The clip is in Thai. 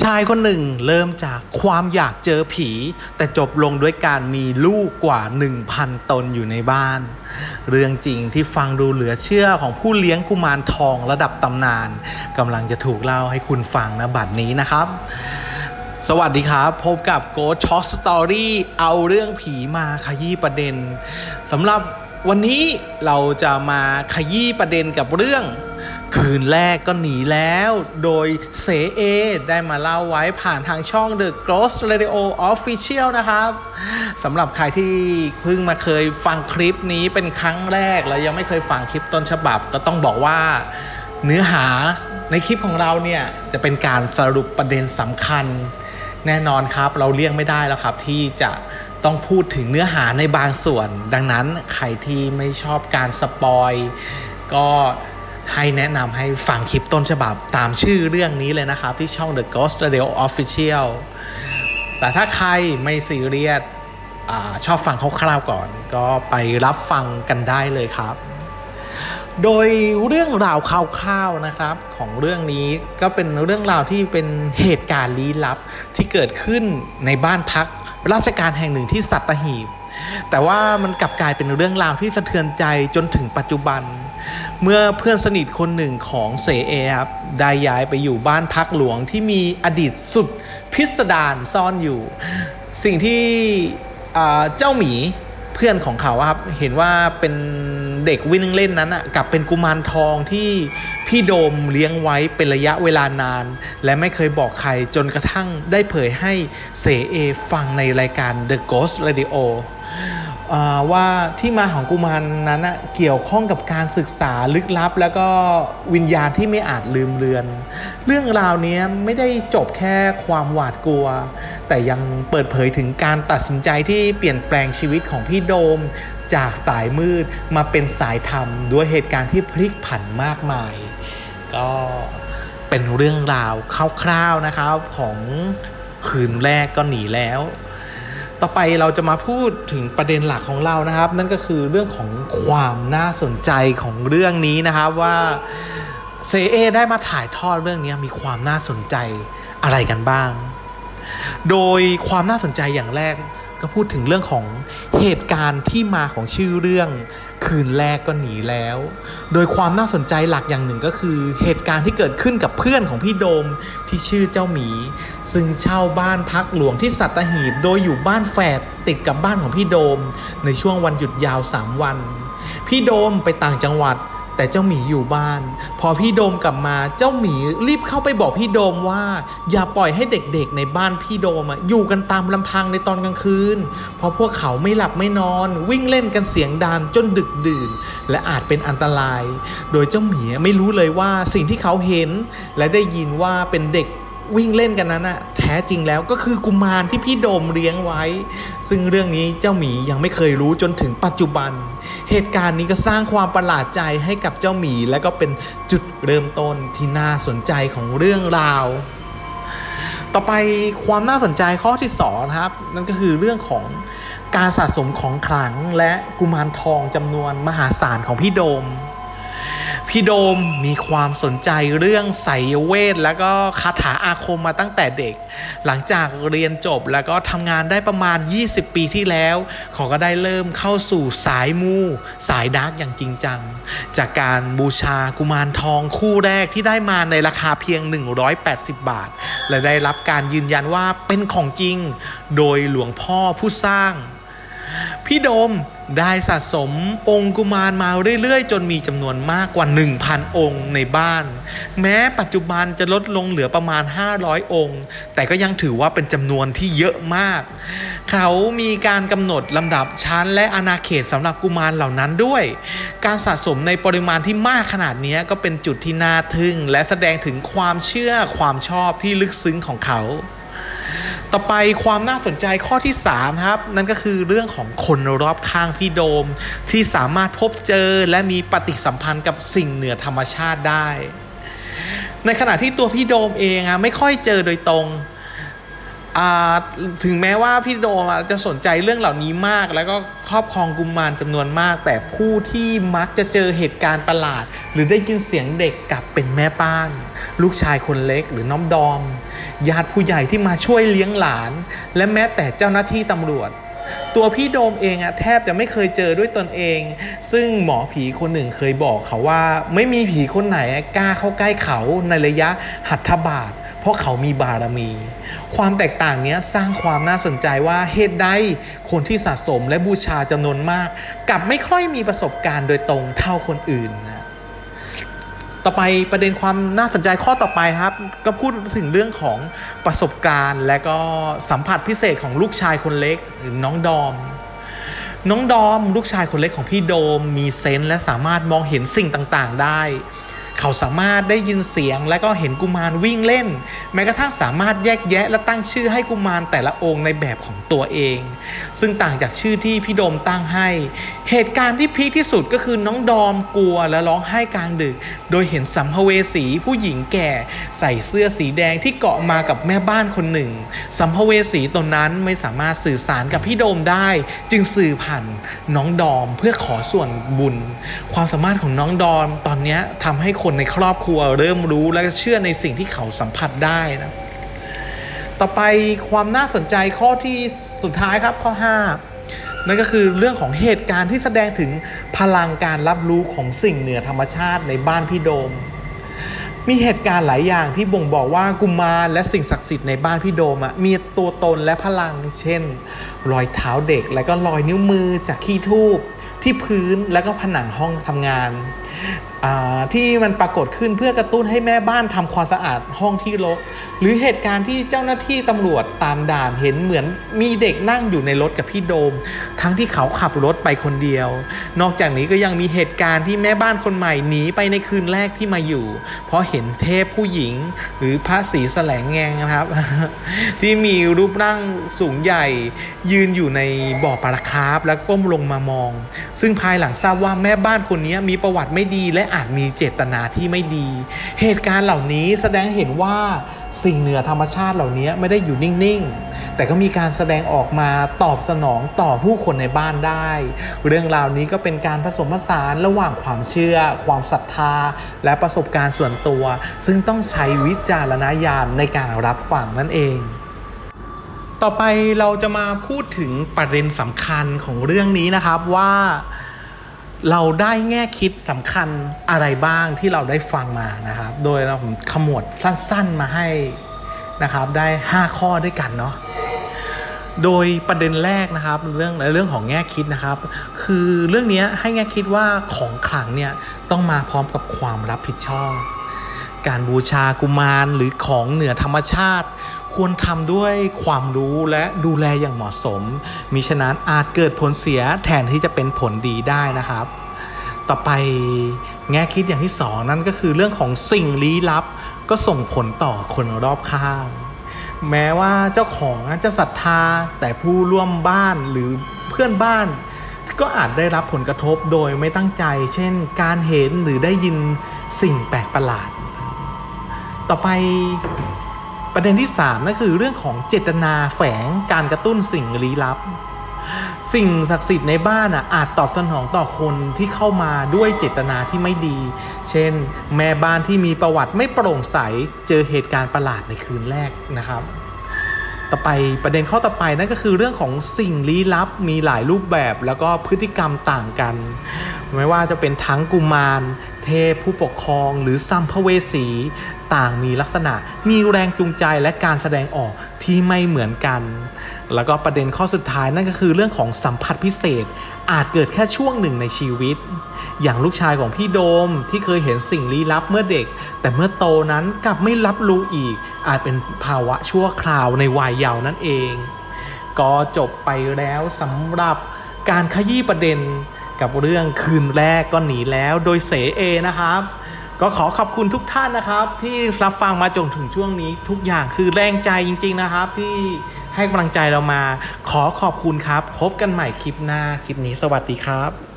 ชายคนหนึ่งเริ่มจากความอยากเจอผี แต่จบลงด้วยการมีลูกกว่า 1,000 ตนอยู่ในบ้าน เรื่องจริงที่ฟังดูเหลือเชื่อของผู้เลี้ยงกุมารทองระดับตำนานกำลังจะถูกเล่าให้คุณฟังนะบัดนี้นะครับ สวัสดีครับ พบกับ Ghost Talk Story เอาเรื่องผีมาขยี้ประเด็นสำหรับวันนี้เราจะมาขยี้ประเด็นกับเรื่อง คืนแรกก็หนีแล้ว โดยเสเอ ได้มาเล่าไว้ผ่านทางช่อง The Ghost Radio Official นะครับสำหรับใครที่เพิ่งมาเคยฟังคลิปนี้เป็นครั้งแรก แล้วยังไม่เคยฟังคลิปต้นฉบับ ก็ต้องบอกว่าเนื้อหาในคลิปของเราเนี่ย จะเป็นการสรุปประเด็นสำคัญ แน่นอนครับ เราเลี่ยงไม่ได้แล้วครับ ที่จะต้องพูดถึงเนื้อหาในบางส่วน ดังนั้นใครที่ไม่ชอบการสปอยก็ ให้แนะนำให้ฟังคลิปต้นฉบับตามชื่อเรื่องนี้เลยนะครับ ที่ช่อง The Ghost Radio Official แต่ถ้าใครไม่ซีเรียสอชอบฟังคร่าวๆก่อน ก็ไปรับฟังกันได้เลยครับ โดยเรื่องราวคร่าวๆนะครับของเรื่องนี้ก็เป็นเรื่องราวที่เป็นเหตุการณ์ลี้ลับที่เกิดขึ้นในบ้านพักราชการแห่งหนึ่งที่สัตหีบแต่ว่ามันกลับกลายเป็นเรื่องราวที่สะเทือนใจจนถึงปัจจุบัน เมื่อเพื่อนสนิทคนหนึ่งของเสเอครับได้ย้ายไปอยู่บ้านพักหลวงที่มีอดีตสุดพิสดารซ่อนอยู่ สิ่งที่เจ้าหมีเพื่อนของเขาครับเห็นว่าเป็นเด็กวิ่งเล่นนั้นอะกลับเป็นกุมารทองที่พี่โดมเลี้ยงไว้เป็นระยะเวลานาน และไม่เคยบอกใครจนกระทั่งได้เผยให้เสเอฟังในรายการ The Ghost Radio อ่า ว่าที่มาของกุมารนั้นเกี่ยวข้องกับการศึกษาลึกลับ แล้วก็วิญญาณที่ไม่อาจลืมเลือน เรื่องราวนี้ไม่ได้จบแค่ความหวาดกลัว แต่ยังเปิดเผยถึงการตัดสินใจที่เปลี่ยนแปลงชีวิตของพี่โดม จากสายมืดมาเป็นสายธรรม ด้วยเหตุการณ์ที่พลิกผันมากมาย ก็เป็นเรื่องราวคร่าวๆนะครับของคืนแรกก็หนีแล้ว ต่อไปเราจะมาพูดถึงประเด็นหลักของเรานะครับ นั่นก็คือเรื่องของความน่าสนใจของเรื่องนี้นะครับว่าเซเอได้มาถ่ายทอดเรื่องนี้มีความน่าสนใจอะไรกันบ้าง โดยความน่าสนใจอย่างแรก ก็พูดถึงเรื่องของเหตุการณ์ที่มาของชื่อเรื่อง คืนแรกก็หนีแล้ว โดยความน่าสนใจหลักอย่างหนึ่งก็คือ เหตุการณ์ที่เกิดขึ้นกับเพื่อนของพี่โดมที่ชื่อเจ้าหมี ซึ่งเช่าบ้านพักหลวงที่สัตหีบ โดยอยู่บ้านแฝดติดกับบ้านของพี่โดม ในช่วงวันหยุดยาว 3 วัน พี่โดมไปต่างจังหวัด แต่เจ้าหมีอยู่บ้าน พอพี่โดมกลับมาเจ้าหมีรีบเข้าไปบอกพี่โดมว่า อย่าปล่อยให้เด็กๆในบ้านพี่โดมอยู่กันตามลำพังในตอนกลางคืน เพราะพวกเขาไม่หลับไม่นอน วิ่งเล่นกันเสียงดังจนดึกดื่น และอาจเป็นอันตราย โดยเจ้าหมีไม่รู้เลยว่าสิ่งที่เขาเห็นและได้ยินว่าเป็นเด็ก วิ่งเล่นกันนั้นอะแท้จริงแล้วก็คือกุมารที่พี่โดมเลี้ยงไว้ ซึ่งเรื่องนี้เจ้าหมียังไม่เคยรู้จนถึงปัจจุบัน เหตุการณ์นี้ก็สร้างความประหลาดใจให้กับเจ้าหมี และก็เป็นจุดเริ่มต้นที่น่าสนใจของเรื่องราว ต่อไปความน่าสนใจข้อที่สองนะครับ นั่นก็คือเรื่องของการสะสมของขลังและกุมารทองจำนวนมหาศาลของพี่โดม พี่โดมมีความสนใจเรื่องไสยเวท แล้วก็คาถาอาคมมาตั้งแต่เด็ก หลังจากเรียนจบแล้วก็ทำงานได้ประมาณ 20 ปีที่แล้วเขาก็ได้เริ่มเข้าสู่สายมู สายดาร์กอย่างจริงจัง จากการบูชากุมารทองคู่แรกที่ได้มาในราคาเพียง 180 บาท และได้รับการยืนยันว่าเป็นของจริง โดยหลวงพ่อผู้สร้าง พี่โดมได้สะสมองค์กุมารมาเรื่อยๆ จนมีจำนวนมากกว่า 1,000 องค์ในบ้าน แม้ปัจจุบันจะลดลงเหลือประมาณ 500 องค์ แต่ก็ยังถือว่าเป็นจำนวนที่เยอะมาก เขามีการกำหนดลำดับชั้นและอาณาเขตสำหรับกุมารเหล่านั้นด้วย การสะสมในปริมาณที่มากขนาดนี้ก็เป็นจุดที่น่าทึ่ง และแสดงถึงความเชื่อความชอบที่ลึกซึ้งของเขา ต่อไปความน่าสนใจข้อที่3ครับนั่นก็คือเรื่องของคนรอบข้างพี่โดม ที่สามารถพบเจอและมีปฏิสัมพันธ์กับสิ่งเหนือธรรมชาติได้ ในขณะที่ตัวพี่โดมเองอะไม่ค่อยเจอโดยตรง ถึงแม้ว่าพี่โดจะสนใจเรื่องเหล่านี้มาก แล้วก็ครอบครองกุมารจำนวนมาก แต่ผู้ที่มักจะเจอเหตุการณ์ประหลาด หรือได้ยินเสียงเด็กกลับเป็นแม่ป้านลูกชายคนเล็กหรือน้องดอม ญาติผู้ใหญ่ที่มาช่วยเลี้ยงหลาน และแม้แต่เจ้าหน้าที่ตำรวจ ตัวพี่โดมเองอะแทบจะไม่เคยเจอด้วยตนเอง ซึ่งหมอผีคนหนึ่งเคยบอกเขาว่า ไม่มีผีคนไหนกล้าเข้าใกล้เขาในระยะหัตถบาท เพราะเขามีบารมี ความแตกต่างนี้สร้างความน่าสนใจว่าเหตุใดคนที่สะสมและบูชาจำนวนมากกลับไม่ค่อยมีประสบการณ์โดยตรงเท่าคนอื่นนะต่อไปประเด็นความน่าสนใจข้อต่อไปครับ ก็พูดถึงเรื่องของประสบการณ์ และก็สัมผัสพิเศษของลูกชายคนเล็กหรือน้องดอม น้องดอม ลูกชายคนเล็กของพี่โดม มีเซนส์และสามารถมองเห็นสิ่งต่างๆ ได้ เขาสามารถได้ยินเสียงและก็เห็นกุมารวิ่งเล่น แม้กระทั่งสามารถแยกแยะและตั้งชื่อให้กุมารแต่ละองค์ในแบบของตัวเอง ซึ่งต่างจากชื่อที่พี่โดมตั้งให้ เหตุการณ์ที่พีคที่สุดก็คือน้องดอมกลัวและร้องไห้กลางดึก โดยเห็นสัมภเวสีผู้หญิงแก่ใส่เสื้อสีแดงที่เกาะมากับแม่บ้านคนหนึ่ง สัมภเวสีตนนั้นไม่สามารถสื่อสารกับพี่โดมได้ จึงสื่อผ่านน้องดอมเพื่อขอส่วนบุญ ความสามารถของน้องดอมตอนนี้ทำให้คนในครอบครัวเริ่มรู้และเชื่อในสิ่งที่เขาสัมผัสได้นะ ต่อไปความน่าสนใจข้อที่สุดท้ายครับข้อ 5 นั่นก็คือเรื่องของเหตุการณ์ที่แสดงถึงพลังการรับรู้ของสิ่งเหนือธรรมชาติในบ้านพี่โดม มีเหตุการณ์หลายอย่างที่บ่งบอกว่ากุมารและสิ่งศักดิ์สิทธิ์ในบ้านพี่โดมมีตัวตนและพลังเช่น รอยเท้าเด็กและก็รอยนิ้วมือจากขี้ทูบ ที่พื้นและก็ผนังห้องทำงาน ที่มันปรากฏขึ้นเพื่อกระตุ้นให้แม่บ้านทำความสะอาดห้องที่รก หรือเหตุการณ์ที่เจ้าหน้าที่ตำรวจตามด่านเห็นเหมือนมีเด็กนั่งอยู่ในรถกับพี่โดม ทั้งที่เขาขับรถไปคนเดียว นอกจากนี้ก็ยังมีเหตุการณ์ที่แม่บ้านคนใหม่หนีไปในคืนแรกที่มาอยู่ เพราะเห็นเทพผู้หญิง หรือพระศรีแสลงแงงนะครับ ที่มีรูปร่างสูงใหญ่ ยืนอยู่ในบ่อปลาคร์ฟแล้วก้มลงมามองซึ่งภายหลังทราบว่าแม่บ้านคนนี้มีประวัติไม่ดี และอาจมีเจตนาที่ไม่ดี เหตุการณ์เหล่านี้แสดงให้เห็นว่าสิ่งเหนือธรรมชาติเหล่านี้ไม่ได้อยู่นิ่งๆ แต่ก็มีการแสดงออกมาตอบสนองต่อผู้คนในบ้านได้ เรื่องราวนี้ก็เป็นการผสมผสานระหว่างความเชื่อ ความศรัทธา และประสบการณ์ส่วนตัว ซึ่งต้องใช้วิจารณญาณในการรับฟังนั่นเอง ต่อไปเราจะมาพูดถึงประเด็นสำคัญของเรื่องนี้นะครับว่า เราได้แง่คิดสำคัญอะไรบ้างที่เราได้ฟังมานะครับ โดยเราผมขมวดสั้นๆมาให้นะครับ ได้ 5 ข้อด้วยกันเนาะโดยประเด็นแรกนะครับเรื่องเรื่องของแง่คิดนะครับ คือเรื่องนี้ให้แง่คิดว่าของขลังเนี่ยต้องมาพร้อมกับความรับผิดชอบ การบูชากุมารหรือของเหนือธรรมชาติ ควรทำด้วยความรู้และดูแลอย่างเหมาะสม มิฉะนั้นอาจเกิดผลเสียแทนที่จะเป็นผลดีได้นะครับ ต่อไปแง่คิดอย่างที่สองนั่นก็คือเรื่องของสิ่งลี้ลับ ก็ส่งผลต่อคนรอบข้าง แม้ว่าเจ้าของจะศรัทธาแต่ผู้ร่วมบ้านหรือเพื่อนบ้านก็อาจได้รับผลกระทบโดยไม่ตั้งใจ เช่น การเห็นหรือได้ยินสิ่งแปลกประหลาด ต่อไป ประเด็นที่ 3 นั่นคือเรื่องของเจตนาแฝงการกระตุ้นสิ่งลี้ลับ สิ่งศักดิ์สิทธิ์ในบ้านอะอาจตอบสนองต่อคนที่เข้ามาด้วยเจตนาที่ไม่ดี เช่น แม่บ้านที่มีประวัติไม่โปร่งใสเจอเหตุการณ์ประหลาดในคืนแรกนะครับ ต่อไปประเด็นข้อต่อไปนั่นก็คือเรื่องของสิ่งลี้ลับมีหลายรูปแบบแล้วก็พฤติกรรมต่างกัน ไม่ว่าจะเป็นทั้งกุมาร เทพผู้ปกครอง หรือซัมภเวสี ต่างมีลักษณะ มีแรงจูงใจและการแสดงออก ที่ไม่เหมือนกัน แล้วก็ประเด็นข้อสุดท้ายนั่นก็คือเรื่องของสัมผัสพิเศษ อาจเกิดแค่ช่วงหนึ่งในชีวิต อย่างลูกชายของพี่โดมที่เคยเห็นสิ่งลี้ลับเมื่อเด็ก แต่เมื่อโตนั้นกลับไม่รับรู้อีก อาจเป็นภาวะชั่วคราวในวัยเยาว์นั่นเอง ก็จบไปแล้วสำหรับการขยี้ประเด็นกับเรื่องคืนแรกก็หนีแล้วโดยเสเอนะครับ ก็ขอขอบคุณทุกท่านนะครับ ที่รับฟังมาจนถึงช่วงนี้ทุกอย่างคือแรงใจจริง ๆนะครับ ที่ให้กำลังใจเรามา ขอขอบคุณครับพบกันใหม่คลิปหน้าคลิปนี้สวัสดีครับ